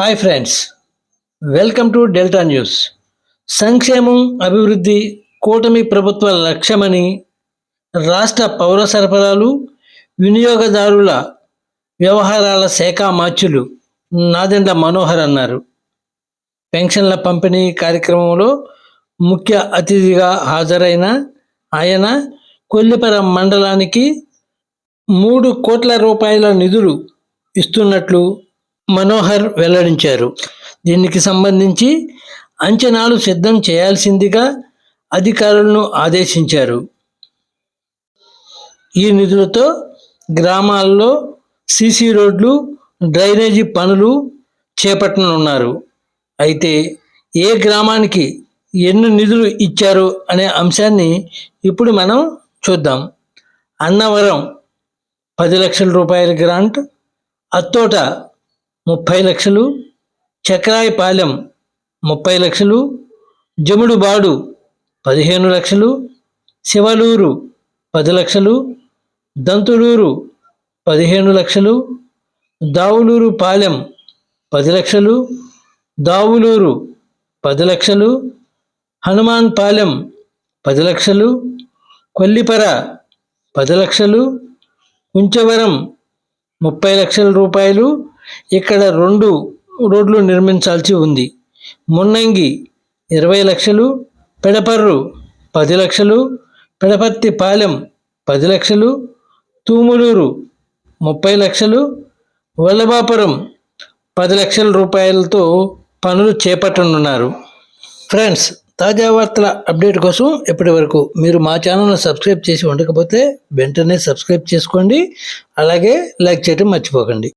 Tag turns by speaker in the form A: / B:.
A: Hi friends welcome to Delta News సంక్షేమం అభివృద్ధి కూటమి ప్రభుత్వ లక్ష్యమని రాష్ట్ర పౌర సరఫరాలు వినియోగదారుల వ్యవహారాల శాఖ మార్చులు నాదెండ్ల మనోహర్ అన్నారు. పెన్షన్ల పంపిణీ కార్యక్రమంలో ముఖ్య అతిథిగా హాజరైన ఆయన కొల్లిపర మండలానికి మూడు కోట్ల రూపాయల నిధులు ఇస్తున్నట్లు మనోహర్ వెల్లడించారు. దీనికి సంబంధించి అంచనాలు సిద్ధం చేయాల్సిందిగా అధికారులను ఆదేశించారు. ఈ నిధులతో గ్రామాల్లో సీసీ రోడ్లు డ్రైనేజీ పనులు చేపట్టనున్నారు. అయితే ఏ గ్రామానికి ఎన్ని నిధులు ఇచ్చారు అనే అంశాన్ని ఇప్పుడు మనం చూద్దాం. అన్నవరం పది లక్షల రూపాయల గ్రాంట్ అత్తోట ముప్పై లక్షలు చక్రాయపాలెం ముప్పై లక్షలు జముడుబాడు పదిహేను లక్షలు శివలూరు పది లక్షలు దంతులూరు పదిహేను లక్షలు దావులూరు పాలెం పది లక్షలు దావులూరు పది లక్షలు హనుమాన్ పాలెం పది లక్షలు కొల్లిపర పది లక్షలు కుంచవరం ముప్పై లక్షల రూపాయలు ఇక్కడ రెండు రోడ్లు నిర్మించాల్సి ఉంది. మున్నంగి ఇరవై లక్షలు పెడపర్రు పది లక్షలు పెడపర్తి పాలెం పది లక్షలు తూములూరు ముప్పై లక్షలు వల్లభాపురం పది లక్షల రూపాయలతో పనులు చేపట్టనున్నారు. ఫ్రెండ్స్ తాజా వార్తల అప్డేట్ కోసం ఇప్పటి వరకు మీరు మా ఛానల్ను సబ్స్క్రైబ్ చేసి ఉండకపోతే వెంటనే సబ్స్క్రైబ్ చేసుకోండి. అలాగే లైక్ చేయడం మర్చిపోకండి.